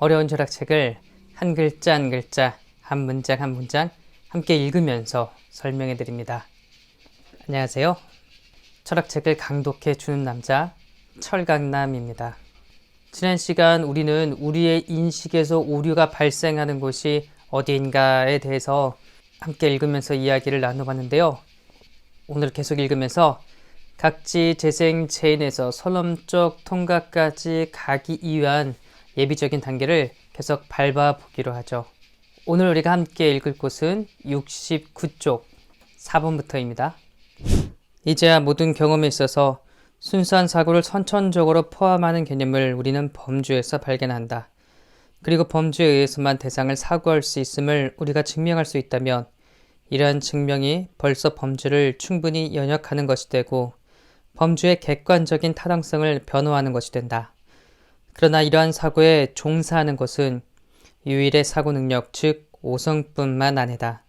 어려운 철학책을 한 글자 한 글자, 한 문장 한 문장 함께 읽으면서 설명해 드립니다. 안녕하세요. 철학책을 강독해 주는 남자 철강남입니다. 지난 시간 우리는 우리의 인식에서 오류가 발생하는 곳이 어디인가에 대해서 함께 읽으면서 이야기를 나눠봤는데요. 오늘 계속 읽으면서 각지 재생 체인에서 선험적 통과까지 가기 위한 예비적인 단계를 계속 밟아보기로 하죠. 오늘 우리가 함께 읽을 곳은 69쪽 4번부터입니다. 이제야 모든 경험에 있어서 순수한 사고를 선천적으로 포함하는 개념을 우리는 범주에서 발견한다. 그리고 범주에 의해서만 대상을 사고할 수 있음을 우리가 증명할 수 있다면 이러한 증명이 벌써 범주를 충분히 연역하는 것이 되고 범주의 객관적인 타당성을 변호하는 것이 된다. 그러나 이러한 사고에 종사하는 것은 유일의 사고 능력, 즉 오성뿐만 아니다.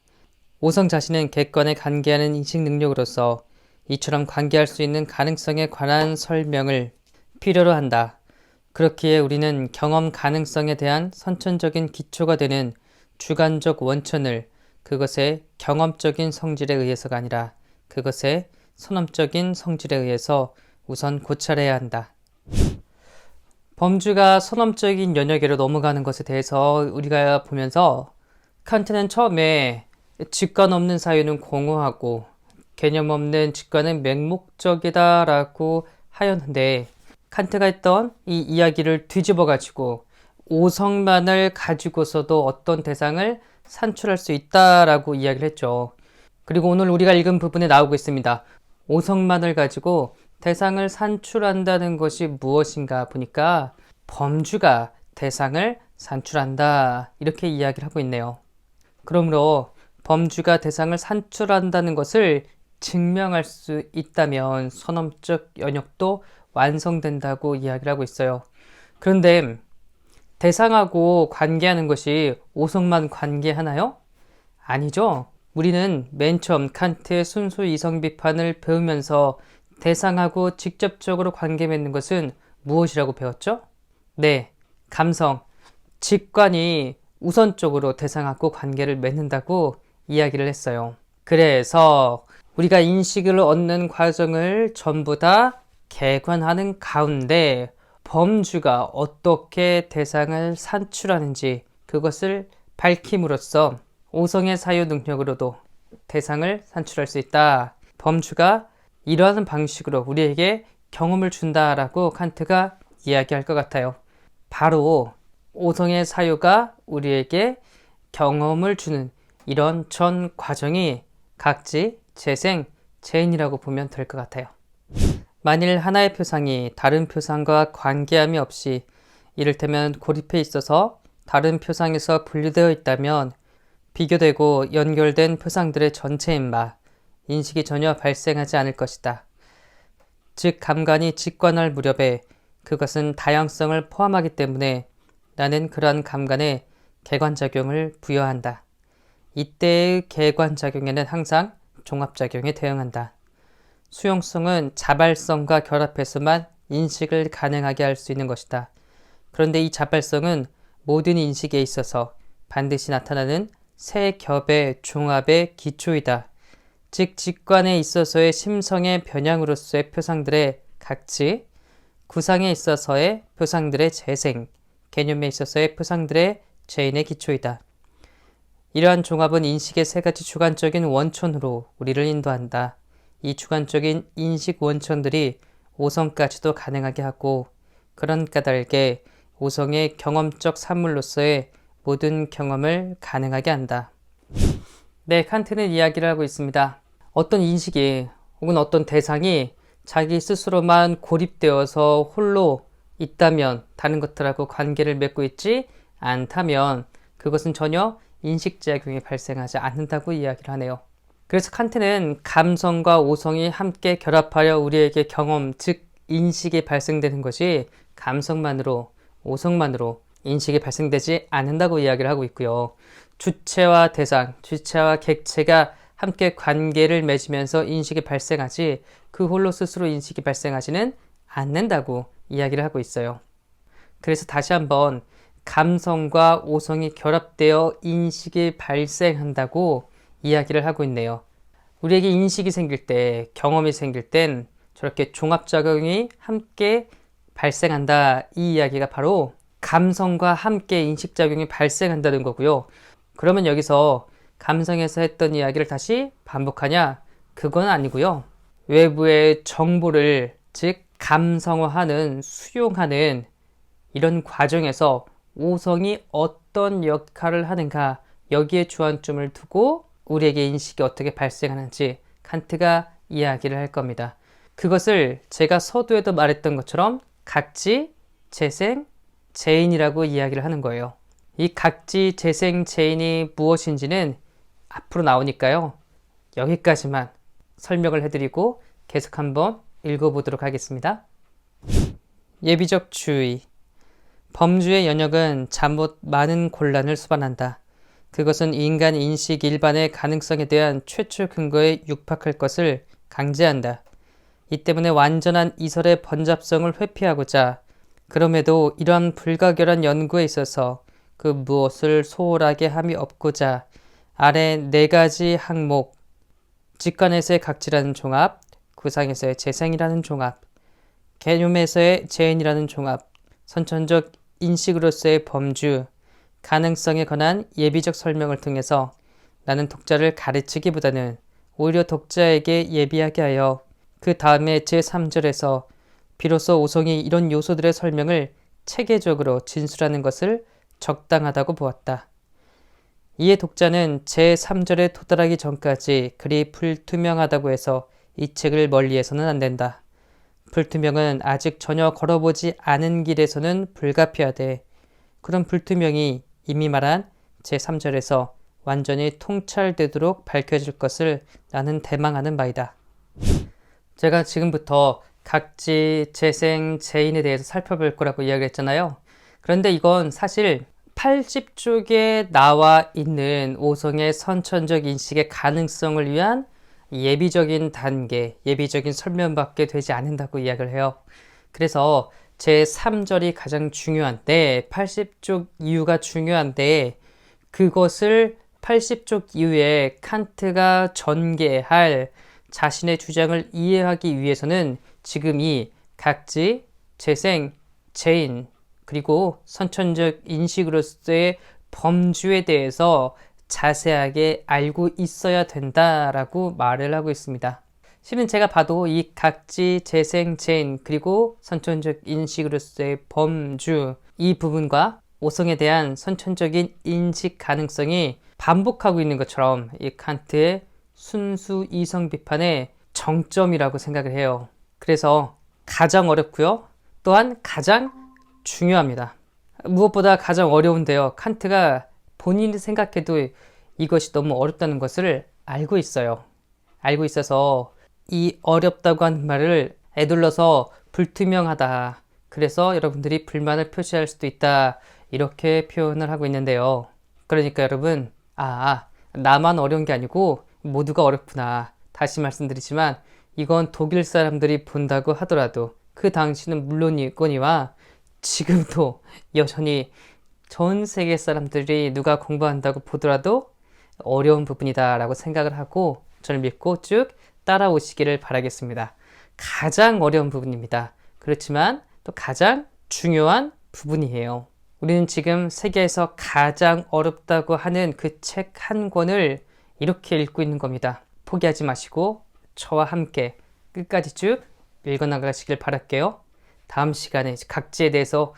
오성 자신은 객관에 관계하는 인식 능력으로서 이처럼 관계할 수 있는 가능성에 관한 설명을 필요로 한다. 그렇기에 우리는 경험 가능성에 대한 선천적인 기초가 되는 주관적 원천을 그것의 경험적인 성질에 의해서가 아니라 그것의 선험적인 성질에 의해서 우선 고찰해야 한다. 범주가 선험적인 영역으로 넘어가는 것에 대해서 우리가 보면서 칸트는 처음에 직관 없는 사유는 공허하고 개념 없는 직관은 맹목적이다라고 하였는데 칸트가 했던 이 이야기를 뒤집어 가지고 오성만을 가지고서도 어떤 대상을 산출할 수 있다라고 이야기를 했죠. 그리고 오늘 우리가 읽은 부분에 나오고 있습니다. 오성만을 가지고 대상을 산출한다는 것이 무엇인가 보니까 범주가 대상을 산출한다. 이렇게 이야기를 하고 있네요. 그러므로 범주가 대상을 산출한다는 것을 증명할 수 있다면 선험적 연역도 완성된다고 이야기를 하고 있어요. 그런데 대상하고 관계하는 것이 오성만 관계하나요? 아니죠. 우리는 맨 처음 칸트의 순수 이성 비판을 배우면서 대상하고 직접적으로 관계 맺는 것은 무엇이라고 배웠죠? 네, 감성, 직관이 우선적으로 대상하고 관계를 맺는다고 이야기를 했어요. 그래서 우리가 인식을 얻는 과정을 전부 다 개관하는 가운데 범주가 어떻게 대상을 산출하는지 그것을 밝힘으로써 오성의 사유 능력으로도 대상을 산출할 수 있다. 범주가 이러한 방식으로 우리에게 경험을 준다라고 칸트가 이야기할 것 같아요. 바로 오성의 사유가 우리에게 경험을 주는 이런 전 과정이 각지 재생, 재인이라고 보면 될 것 같아요. 만일 하나의 표상이 다른 표상과 관계함이 없이 이를테면 고립해 있어서 다른 표상에서 분리되어 있다면 비교되고 연결된 표상들의 전체인 바 인식이 전혀 발생하지 않을 것이다. 즉 감관이 직관할 무렵에 그것은 다양성을 포함하기 때문에 나는 그러한 감관에 개관작용을 부여한다. 이때의 개관작용에는 항상 종합작용에 대응한다. 수용성은 자발성과 결합해서만 인식을 가능하게 할 수 있는 것이다. 그런데 이 자발성은 모든 인식에 있어서 반드시 나타나는 세 겹의 종합의 기초이다. 즉 직관에 있어서의 심성의 변양으로서의 표상들의 각지, 구상에 있어서의 표상들의 재생, 개념에 있어서의 표상들의 재인의 기초이다. 이러한 종합은 인식의 세 가지 주관적인 원천으로 우리를 인도한다. 이 주관적인 인식 원천들이 오성까지도 가능하게 하고 그런 까닭에 오성의 경험적 산물로서의 모든 경험을 가능하게 한다. 네, 칸트는 이야기를 하고 있습니다. 어떤 인식이 혹은 어떤 대상이 자기 스스로만 고립되어서 홀로 있다면 다른 것들하고 관계를 맺고 있지 않다면 그것은 전혀 인식작용이 발생하지 않는다고 이야기를 하네요. 그래서 칸트는 감성과 오성이 함께 결합하여 우리에게 경험, 즉 인식이 발생되는 것이 감성만으로, 오성만으로 인식이 발생되지 않는다고 이야기를 하고 있고요. 주체와 대상, 주체와 객체가 함께 관계를 맺으면서 인식이 발생하지 그 홀로 스스로 인식이 발생하지는 않는다고 이야기를 하고 있어요. 그래서 다시 한번 감성과 오성이 결합되어 인식이 발생한다고 이야기를 하고 있네요. 우리에게 인식이 생길 때, 경험이 생길 땐 저렇게 종합작용이 함께 발생한다. 이 이야기가 바로 감성과 함께 인식작용이 발생한다는 거고요. 그러면 여기서 감성에서 했던 이야기를 다시 반복하냐? 그건 아니고요. 외부의 정보를 즉 감성화하는 수용하는 이런 과정에서 오성이 어떤 역할을 하는가 여기에 주안점을 두고 우리에게 인식이 어떻게 발생하는지 칸트가 이야기를 할 겁니다. 그것을 제가 서두에도 말했던 것처럼 각지, 재생, 재인이라고 이야기를 하는 거예요. 이 각지, 재생, 재인이 무엇인지는 앞으로 나오니까요. 여기까지만 설명을 해드리고 계속 한번 읽어보도록 하겠습니다. 예비적 주의. 범주의 연역은 잠못 많은 곤란을 수반한다. 그것은 인간 인식 일반의 가능성에 대한 최초 근거에 육박할 것을 강제한다. 이 때문에 완전한 이설의 번잡성을 회피하고자 그럼에도 이러한 불가결한 연구에 있어서 그 무엇을 소홀하게 함이 없고자 아래 네 가지 항목 직관에서의 각지라는 종합, 구상에서의 재생이라는 종합, 개념에서의 재인이라는 종합, 선천적 인식으로서의 범주, 가능성에 관한 예비적 설명을 통해서 나는 독자를 가르치기보다는 오히려 독자에게 예비하게 하여 그 다음에 제3절에서 비로소 오성이 이런 요소들의 설명을 체계적으로 진술하는 것을 적당하다고 보았다. 이에 독자는 제3절에 도달하기 전까지 그리 불투명하다고 해서 이 책을 멀리해서는 안 된다. 불투명은 아직 전혀 걸어보지 않은 길에서는 불가피하되 그런 불투명이 이미 말한 제3절에서 완전히 통찰되도록 밝혀질 것을 나는 대망하는 바이다. 제가 지금부터 각지, 재생, 재인에 대해서 살펴볼 거라고 이야기했잖아요. 그런데 이건 사실 80쪽에 나와 있는 오성의 선천적 인식의 가능성을 위한 예비적인 단계, 예비적인 설명밖에 되지 않는다고 이야기를 해요. 그래서 제 3절이 가장 중요한데 80쪽 이유가 중요한데 그것을 80쪽 이후에 칸트가 전개할 자신의 주장을 이해하기 위해서는 지금 이 각지, 재생, 재인, 그리고 선천적 인식으로서의 범주에 대해서 자세하게 알고 있어야 된다라고 말을 하고 있습니다. 실은 제가 봐도 이 각지, 재생, 재인, 그리고 선천적 인식으로서의 범주 이 부분과 오성에 대한 선천적인 인식 가능성이 반복하고 있는 것처럼 이 칸트의 순수 이성 비판의 정점이라고 생각을 해요. 그래서 가장 어렵고요. 또한 가장 중요합니다. 무엇보다 가장 어려운데요. 칸트가 본인이 생각해도 이것이 너무 어렵다는 것을 알고 있어요. 알고 있어서 이 어렵다고 하는 말을 애둘러서 불투명하다. 그래서 여러분들이 불만을 표시할 수도 있다. 이렇게 표현을 하고 있는데요. 그러니까 여러분, 아, 나만 어려운 게 아니고 모두가 어렵구나. 다시 말씀드리지만 이건 독일 사람들이 본다고 하더라도 그 당시는 물론이거니와 지금도 여전히 전 세계 사람들이 누가 공부한다고 보더라도 어려운 부분이다라고 생각을 하고 저를 믿고 쭉 따라오시기를 바라겠습니다. 가장 어려운 부분입니다. 그렇지만 또 가장 중요한 부분이에요. 우리는 지금 세계에서 가장 어렵다고 하는 그 책 한 권을 이렇게 읽고 있는 겁니다. 포기하지 마시고 저와 함께 끝까지 쭉 읽어나가시길 바랄게요. 다음 시간에 각지에 대해서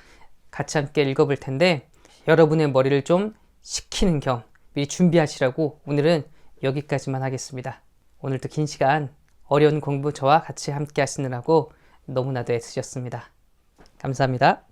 같이 함께 읽어볼 텐데 여러분의 머리를 좀 식히는 겸 미리 준비하시라고 오늘은 여기까지만 하겠습니다. 오늘도 긴 시간 어려운 공부 저와 같이 함께 하시느라고 너무나도 애쓰셨습니다. 감사합니다.